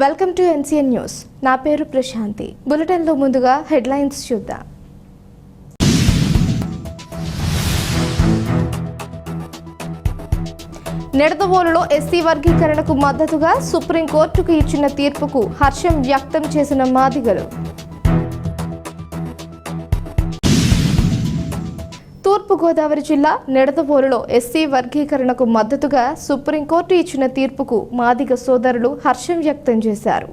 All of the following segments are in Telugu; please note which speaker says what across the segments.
Speaker 1: Welcome to NCN news. నా పేరు ప్రశాంతి. బులెటిన్లో ముందుగా హెడ్లైన్స్ చూద్దాం. నిడదవోలులో ఎస్సీ వర్గీకరణకు మద్దతుగా సుప్రీంకోర్టుకు ఇచ్చిన తీర్పుకు హర్షం వ్యక్తం చేసిన మాదిగలు. తూర్పుగోదావరి జిల్లా నిడదవోలులో ఎస్సీ వర్గీకరణకు మద్దతుగా సుప్రీంకోర్టు ఇచ్చిన తీర్పుకు మాదిగ సోదరులు హర్షం వ్యక్తం చేశారు.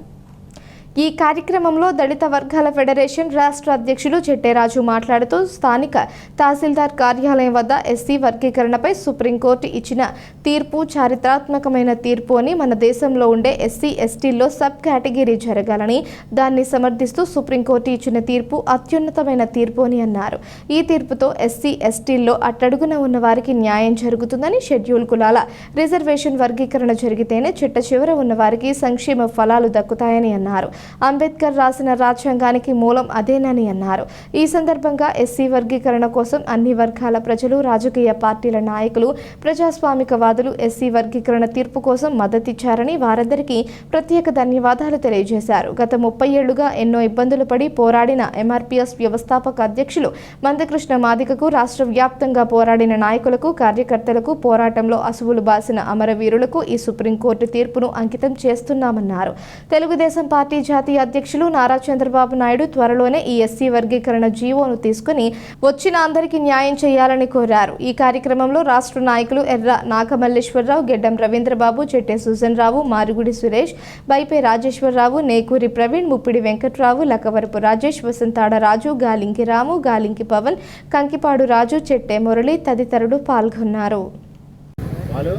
Speaker 1: ఈ కార్యక్రమంలో దళిత వర్గాల ఫెడరేషన్ రాష్ట్ర అధ్యక్షులు చెట్టేరాజు మాట్లాడుతూ స్థానిక తహసీల్దార్ కార్యాలయం వద్ద ఎస్సీ వర్గీకరణపై సుప్రీంకోర్టు ఇచ్చిన తీర్పు చారిత్రాత్మకమైన తీర్పు అని మన దేశంలో ఉండే ఎస్సీ ఎస్టీల్లో సబ్ కేటగిరీ జరగాలని దాన్ని సమర్థిస్తూ సుప్రీంకోర్టు ఇచ్చిన తీర్పు అత్యున్నతమైన తీర్పు అని అన్నారు. ఈ తీర్పుతో ఎస్సీ ఎస్టీల్లో అట్టడుగున ఉన్న వారికి న్యాయం జరుగుతుందని షెడ్యూల్ కులాల రిజర్వేషన్ వర్గీకరణ జరిగితేనే చిట్ట చివర ఉన్న వారికి సంక్షేమ ఫలాలు దక్కుతాయని అన్నారు. అంబేద్కర్ రాసిన రాజ్యాంగానికి మూలం అదేనని అన్నారు. ఈ సందర్భంగా ఎస్సీ వర్గీకరణ కోసం అన్ని వర్గాల ప్రజలు రాజకీయ పార్టీల నాయకులు ప్రజాస్వామికవాదులు ఎస్సీ వర్గీకరణ తీర్పు కోసం మద్దతిచ్చారని వారందరికీ ప్రత్యేక ధన్యవాదాలు తెలియజేశారు. గత ముప్పై ఏళ్ళుగా ఎన్నో ఇబ్బందులు పడి పోరాడిన ఎంఆర్పీఎస్ వ్యవస్థాపక అధ్యక్షులు మందకృష్ణ మాదికకు రాష్ట్ర వ్యాప్తంగా పోరాడిన నాయకులకు కార్యకర్తలకు పోరాటంలో అసువులు బాసిన అమరవీరులకు ఈ సుప్రీంకోర్టు తీర్పును అంకితం చేస్తున్నామన్నారు. తెలుగుదేశం పార్టీ జాతీయ అధ్యక్షులు నారా చంద్రబాబు నాయుడు త్వరలోనే ఈ ఎస్సీ వర్గీకరణ జీవోను తీసుకుని వచ్చిన అందరికీ న్యాయం చేయాలని కోరారు. ఈ కార్యక్రమంలో రాష్ట్ర నాయకులు ఎర్ర నాగమల్లేశ్వరరావు గెడ్డం రవీంద్రబాబు చెట్టే సుజన్ రావు మారుగుడి సురేష్ బైపే రాజేశ్వరరావు నేకూరి ప్రవీణ్ ముప్పిడి వెంకట్రావు లకవరపు రాజేష్ వసంతాడ రాజు గాలింకి రాము గాలింకి పవన్ కంకిపాడు రాజు చెట్టే మురళి తదితరులు పాల్గొన్నారు
Speaker 2: వాళ్ళు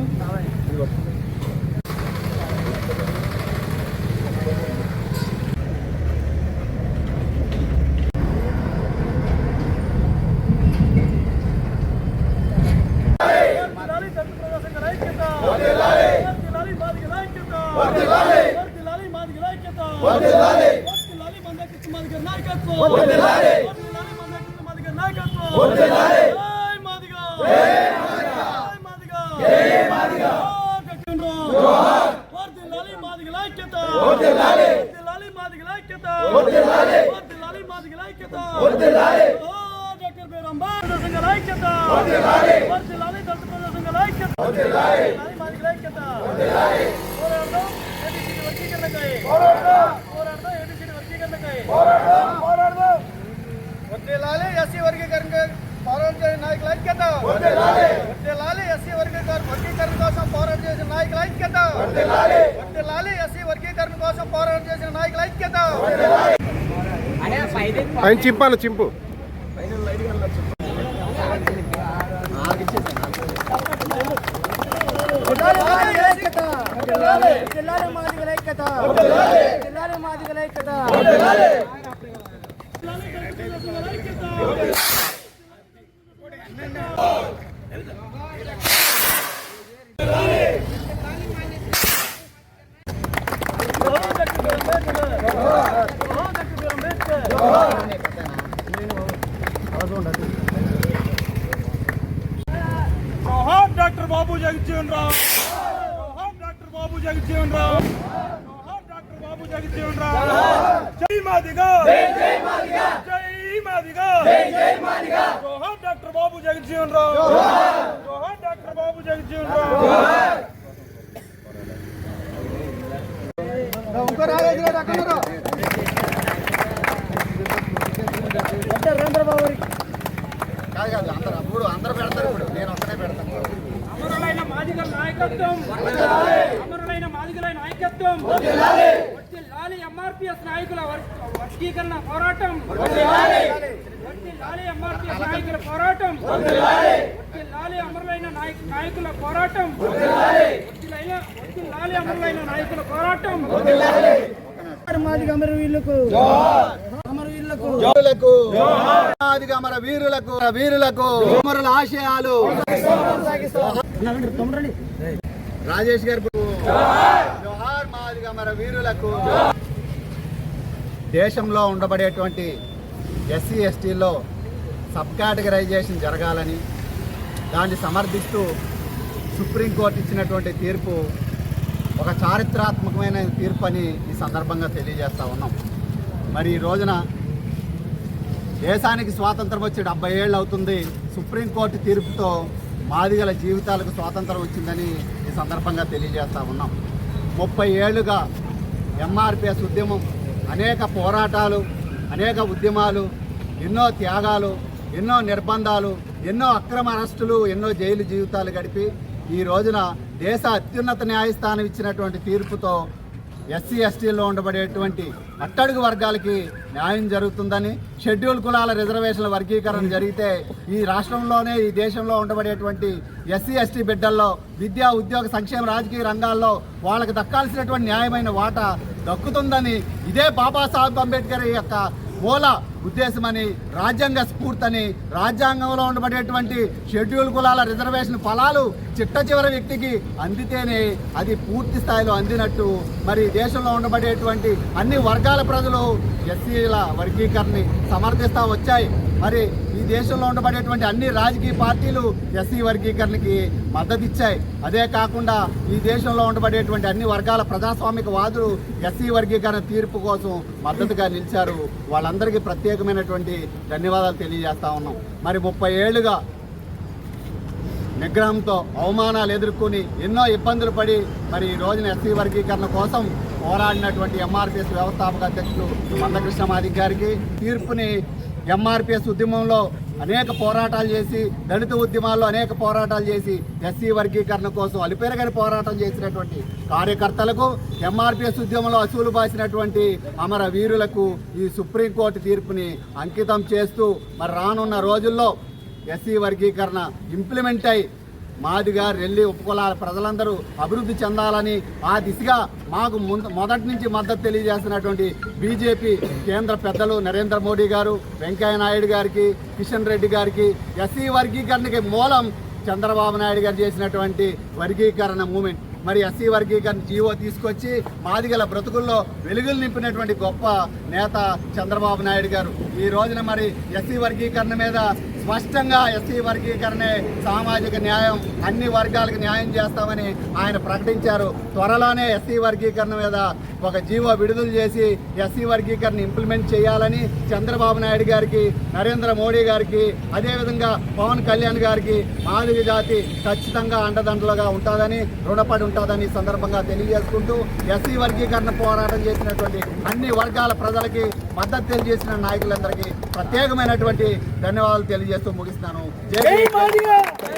Speaker 3: వర్ధిల్లాలి దళిత ప్రజాసంఘాల ఐక్యత. వర్ధిల్లాలి మాదిగల ఐక్యత. వర్ధిల్లాలి మాదిగల ఐక్యత. వర్ధిల్లాలి మందకృష్ణ మాదిగ నాయకత్వం. వర్ధిల్లాలి మందకృష్ణ మాదిగ నాయకత్వం. జై మాదిగ. జై మాదిగ. జోహార్. వర్ధిల్లాలి మాదిగల ఐక్యత. వర్ధిల్లాలి మాదిగల ఐక్యత. వర్ధిల్లాలి మాదిగల ఐక్యత. జోహార్ డాక్టర్ బీర్ అంబేద్కర్ సంఘాల ఐక్యత. వర్ధిల్లాలి దళిత ప్రజా సంఘాల ఐక్యత. వర్ధిల్లాలి మాదిగల ఐక్యత. పోరాడదాం ఏబీసీ వర్గీకరణకై. పోరాడదాం ఏబీసీ వర్గీకరణకై. వర్ధిల్లాలి ఎస్సీ వర్గీకరణ పోరాటం చేసిన నాయకుల ఐక్యత వర్ధిల్లాలి ఎస్సీ వర్గీకరణ వర్గీకరణ కోసం పోరాటం చేసిన నాయకుల ఐక్యత వర్ధిల్లాలి ఎస్సీ వర్గీకరణ కోసం పోరాటం చేసిన నాయకుల ఐక్యత.
Speaker 2: ఆయన చింపాను చింపు.
Speaker 3: జిల్లాల మాదిగల ఐక్యత. జిల్లాల మాదిగల ఐక్యత జోహార్ డాక్టర్ బాబు జగజ్జీవన్ రావు జోహార్ డాక్టర్ బాబు జగజ్జీవన్ రావు. జోహార్ డాక్టర్ బాబు జగజ్జీవన్ రావు. జై మాదిగా. జై మాదిగా. జై మాదిగా. జై మాదిగా. జోహార్ డాక్టర్ బాబు జగజ్జీవన్ రావు. జోహార్. డాక్టర్ బాబు జగజ్జీవన్ రావు.
Speaker 2: కాదు కాదు అందరు అప్పుడు అందరు పెడతారు ఇప్పుడు నేను ఒక్కనే పెడతాను
Speaker 3: అమరులైన మాదిగల నాయకత్వం. మాదిగల నాయకత్వం. వర్ధిల్లాలి ఎంఆర్పిఎస్ నాయకుల వర్- వర్గీకరణ పోరాటం. వర్ధిల్లాలి ఎంఆర్పిఎస్ నాయకుల పోరాటం. వర్ధిల్లాలి అమరులైన నాయక- నాయకుల పోరాటం. వర్ధిల్లాలి అమరులైన నాయకుల పోరాటం. మాదిగ అమరవీరులకు అమరవీరులకు
Speaker 2: మన వీరులకు. వీరులకు అమరుల ఆశయాలు. రాజేష్ గారు మన వీరులకు దేశంలో ఉండబడేటువంటి ఎస్సీ ఎస్టీలో సబ్ కేటగరైజేషన్ జరగాలని దాన్ని సమర్థిస్తూ సుప్రీంకోర్టు ఇచ్చినటువంటి తీర్పు ఒక చారిత్రాత్మకమైన తీర్పు అని ఈ సందర్భంగా తెలియజేస్తూ ఉన్నాం. మరి ఈ రోజున దేశానికి స్వాతంత్రం వచ్చి డెబ్బై ఏళ్ళు అవుతుంది. సుప్రీంకోర్టు తీర్పుతో మాదిగల జీవితాలకు స్వాతంత్రం వచ్చిందని ఈ సందర్భంగా తెలియజేస్తూ ఉన్నాం. ముప్పై ఏళ్ళుగా ఎంఆర్పిఎస్ ఉద్యమం అనేక పోరాటాలు అనేక ఉద్యమాలు ఎన్నో త్యాగాలు ఎన్నో నిర్బంధాలు ఎన్నో అక్రమ అరెస్టులు ఎన్నో జైలు జీవితాలు గడిపి ఈ రోజున దేశ అత్యున్నత న్యాయస్థానం ఇచ్చినటువంటి తీర్పుతో ఎస్సీ ఎస్టీలో ఉండబడేటువంటి అట్టడుగు వర్గాలకి న్యాయం జరుగుతుందని షెడ్యూల్ కులాల రిజర్వేషన్ల వర్గీకరణ జరిగితే ఈ రాష్ట్రంలోనే ఈ దేశంలో ఉండబడేటువంటి ఎస్సీ ఎస్టీ బిడ్డల్లో విద్యా ఉద్యోగ సంక్షేమ రాజకీయ రంగాల్లో వాళ్ళకి దక్కాల్సినటువంటి న్యాయమైన వాటా దక్కుతుందని ఇదే బాబాసాహెబ్ అంబేద్కర్ యొక్క మూల ఉద్దేశమని రాజ్యాంగ స్ఫూర్తని రాజ్యాంగంలో ఉండబడేటువంటి షెడ్యూల్ కులాల రిజర్వేషన్ ఫలాలు చిట్ట చివరి వ్యక్తికి అందితేనే అది పూర్తి స్థాయిలో అందినట్టు. మరి దేశంలో ఉండబడేటువంటి అన్ని వర్గాల ప్రజలు ఎస్సీల వర్గీకరణని సమర్థిస్తూ వచ్చాయి. మరి దేశంలో ఉండబడేటువంటి అన్ని రాజకీయ పార్టీలు ఎస్సీ వర్గీకరణకి మద్దతు ఇచ్చాయి అదే కాకుండా ఈ దేశంలో ఉండబడేటువంటి అన్ని వర్గాల ప్రజాస్వామిక వాదులు ఎస్సీ వర్గీకరణ తీర్పు కోసం మద్దతుగా నిలిచారు. వాళ్ళందరికీ ప్రత్యేకమైనటువంటి ధన్యవాదాలు తెలియజేస్తా ఉన్నాం. మరి ముప్పై ఏళ్ళుగా నిగ్రహంతో అవమానాలు ఎదుర్కొని ఎన్నో ఇబ్బందులు పడి మరి ఈ రోజున ఎస్సీ వర్గీకరణ కోసం పోరాడినటువంటి ఎంఆర్పిఎస్ వ్యవస్థాపక అధ్యక్షుడు మందకృష్ణ మాదిక్ గారికి తీర్పుని ఎంఆర్పిఎస్ ఉద్యమంలో అనేక పోరాటాలు చేసి దళిత ఉద్యమాల్లో అనేక పోరాటాలు చేసి ఎస్సీ వర్గీకరణ కోసం అలిపెరగని పోరాటం చేసినటువంటి కార్యకర్తలకు ఎంఆర్పిఎస్ ఉద్యమంలో అసూలు బాసినటువంటి అమర వీరులకు ఈ సుప్రీంకోర్టు తీర్పుని అంకితం చేస్తూ మరి రానున్న రోజుల్లో ఎస్సీ వర్గీకరణ ఇంప్లిమెంట్ అయి మాదిగా రెల్లి ఉపకులాల ప్రజలందరూ అభివృద్ధి చెందాలని ఆ దిశగా మాకు ముందు మొదటి నుంచి మద్దతు తెలియజేస్తున్నటువంటి బీజేపీ కేంద్ర పెద్దలు నరేంద్ర మోడీ గారు వెంకయ్య నాయుడు గారికి కిషన్ రెడ్డి గారికి ఎస్సీ వర్గీకరణకి మూలం చంద్రబాబు నాయుడు గారు చేసినటువంటి వర్గీకరణ మూమెంట్. మరి ఎస్సీ వర్గీకరణ జీవో తీసుకొచ్చి మాదిగల బ్రతుకుల్లో వెలుగులు నింపినటువంటి గొప్ప నేత చంద్రబాబు నాయుడు గారు. ఈ రోజున మరి ఎస్సీ వర్గీకరణ మీద స్పష్టంగా ఎస్సీ వర్గీకరణే సామాజిక న్యాయం అన్ని వర్గాలకు న్యాయం చేస్తామని ఆయన ప్రకటించారు. త్వరలోనే ఎస్సీ వర్గీకరణ మీద ఒక జీవో విడుదల చేసి ఎస్సీ వర్గీకరణ ఇంప్లిమెంట్ చేయాలని చంద్రబాబు నాయుడు గారికి నరేంద్ర మోడీ గారికి అదేవిధంగా పవన్ కళ్యాణ్ గారికి మాదిగ జాతి ఖచ్చితంగా అండదండలుగా ఉంటుందని రుణపడి ఉంటుందని సందర్భంగా తెలియజేసుకుంటూ ఎస్సీ వర్గీకరణ పోరాటం చేసినటువంటి అన్ని వర్గాల ప్రజలకి మద్దతు తెలియజేసిన నాయకులందరికీ ప్రత్యేకమైనటువంటి ధన్యవాదాలు తెలియజేస్తూ ముగిస్తున్నాను జై